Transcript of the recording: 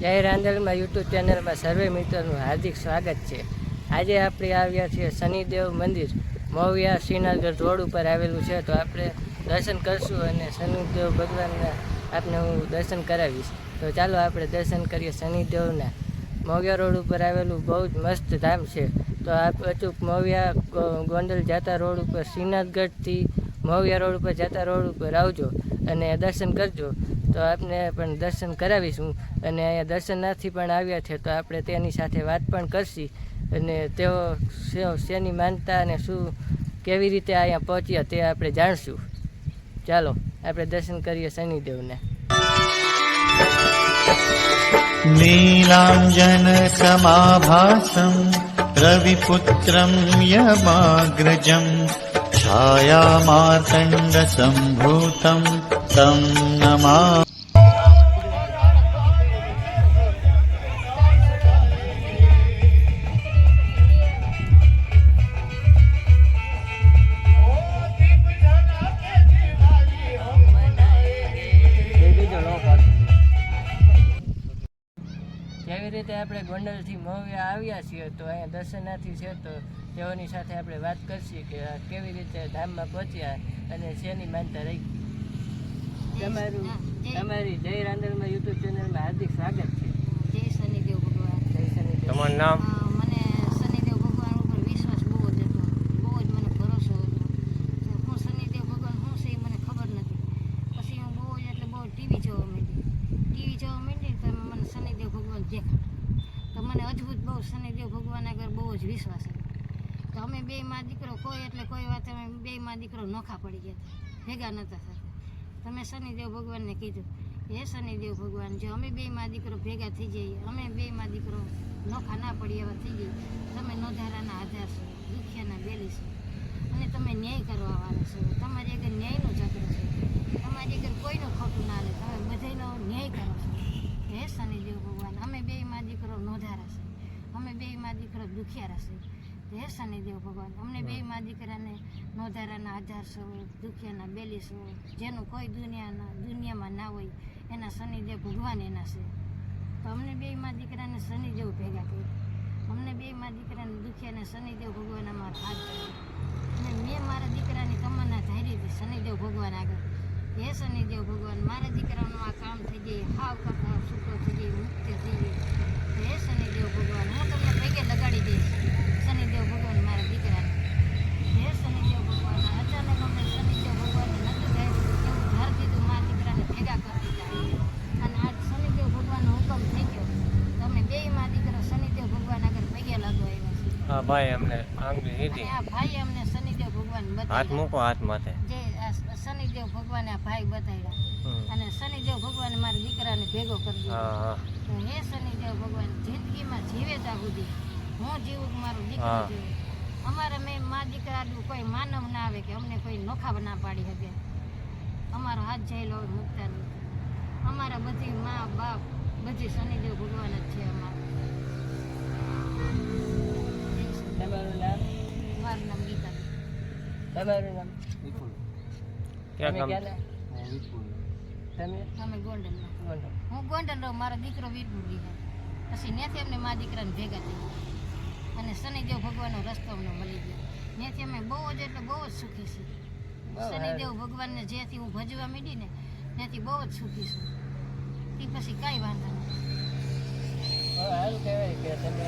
જય રાંદલમાં યુટ્યુબ ચેનલમાં સર્વે મિત્રોનું હાર્દિક સ્વાગત છે. આજે આપણે આવ્યા છીએ શનિદેવ મંદિર. મોવિયા શ્રીનગર રોડ ઉપર આવેલું છે. તો આપણે દર્શન કરશું અને શનિદેવ ભગવાનના આપને હું દર્શન કરાવીશ. તો ચાલો આપણે દર્શન કરીએ શનિદેવના. મોવિયા રોડ ઉપર આવેલું બહુ જ મસ્ત ધામ છે. તો આપ અચૂક મોવિયા ગોંડલ જતા રોડ ઉપર શ્રીનાથગઢથી મોવિયા રોડ ઉપર જતા રોડ ઉપર આવજો અને દર્શન કરજો. તો આપને પણ દર્શન કરાવીશું. અને અહીંયા દર્શનાર્થી પણ આવ્યા છે, તો આપણે તેની સાથે વાત પણ કરશી. અને તેઓ શેની માનતા અને શું, કેવી રીતે અહીંયા પહોંચ્યા તે આપણે જાણશું. ચાલો, આપણે દર્શન કરીએ શનિદેવને. નીલાંજન સમાભાસમ રવિપુત્રમ યમાગ્રજમ. छायामार्तण्डसम्भूतं तं नमा જેવી રીતે આપણે ગોંડલથી મોવિયા આવ્યા છીએ તો અહીંયા દર્શનાથી છે તો તેઓની સાથે આપણે વાત કરશી કે આ કેવી રીતે ધામમાં પહોંચ્યા અને શેની માનતા રહી તમારું તમારી જય રાંદરમાં યુટ્યુબ ચેનલમાં હાર્દિક સ્વાગત છે. જય શનિદેવ ભગવાન. જય શનિદેવ. તમારું નામ અ, મને શનિદેવ ભગવાન ઉપર વિશ્વાસ બહુ જ હતો બહુ જ મને ભરોસો હતો તો હું શનિદેવ ભગવાન શું છે એ મને ખબર નથી પછી હું બહુ જ એટલે બહુ ટીવી જોવા માંડી ટીવી જોવા માંડી તો એમાં મને દેખાય. તો મને અદ્ભુત બહુ શનિદેવ ભગવાન આગળ બહુ જ વિશ્વાસ હતો તો અમે બે માં દીકરો કોઈ એટલે કોઈ વાત અમે બે માં દીકરો નોખા પડી ગયા હતા. ભેગા નહોતા થતા. તમે શનિદેવ ભગવાનને કીધું. હે શનિદેવ ભગવાન, જો અમે બે માં દીકરો ભેગા થઈ જઈએ, અમે બે માં દીકરો નોખા ના પડી એવા થઈ જઈએ, તમે નોધારાના આધાર છો, દુખિયાના બેલી છો. અને તમે ન્યાય કરવા વાળા છો તમારી આગળ ન્યાયનો ચક્ર છે તમારી આગળ કોઈનું ખોટું ના લે તમે બધાયનો ન્યાય કરો છો હે શનિદેવ ભગવાન અમે બે માં દીકરો નોધારા છે અમે બે માં રહેશે. હે શનિદેવ ભગવાન. અમને બે માં દીકરાને નોધારાના છો દુખિયાના બેલી છો જેનું કોઈ દુનિયાના દુનિયામાં ના હોય એના શનિદેવ ભગવાન એના છે. તો અમને બે માં દીકરાને શનિદેવ ભેગા કર્યા. અમને બે માં દીકરાને દુખિયાને શનિદેવ ભગવાન અમારા હાથ ધર્યો. અને મેં મારા દીકરાની તમન્ના ધારી હતી શનિદેવ ભગવાન આગળ. હે શનિદેવ ભગવાન મારા દીકરાનું આ કામ થઈ જાય હાવ કરતા સુખો થઈ જાય મુક્ત થઈ જાય હે શનિદેવ ભગવાન હું તમને પૈકે લગાડી દઈશ શનિદેવ ભગવાન મારા દીકરાને હે શનિદેવ ભગવાન અચાનક અમને શનિદેવ ભગવાનને નતું ગાયું એવું ધાર દીધું મારા દીકરાને ભેગા કરી દીધા અને આજ શનિદેવ ભગવાનનો હુકમ થઈ ગયો તો અમે બે માં દીકરો શનિદેવ ભગવાન આગળ પૈકે લાગવા આવ્યા છીએ હા ભાઈ અમને આંગળી આ ભાઈ અમને શનિદેવ ભગવાન હાથ મૂકો હાથ માથે. જે શનિદેવ ભગવાને આ ભાઈ બતાવ્યા. અને શનિદેવ ભગવાન મારા દીકરાને ભેગો કરી દીધો. હા શનિદેવ ભગવાન જિંદગીમાં જીવે ત્યાં સુધી હું જીવું મારો દીકરો જીવે? અમારે મેં મા દીકરા કોઈ માનવ ના આવે કે અમને કોઈ નોખા ના પાડી શકે. અમારો હાથ જયેલો હોય મુકતા નથી. અમારા બધી મા બાપ બધી શનિદેવ ભગવાન જ છે અમારા. તમારું નામ ક્યાં તમે ગામ ક્યાંના? તમે? અમે ગોંડલ ગોંડલ. હું ગોંડલ રહું મારો દીકરો વીરપુર દીકરો પછી ત્યાંથી અમને મા દીકરાને ભેગા થઈ અને શનિદેવ ભગવાનનો રસ્તો અમને મળી ગયો. ત્યાંથી અમે બહુ જ એટલે બહુ જ સુખી છીએ. શનિદેવ ભગવાનને જ્યાંથી હું ભજવા મીડી ને ત્યાંથી બહુ જ સુખી છું. તે પછી કાંઈ વાંધો નથી. સારું કહેવાય કે તમે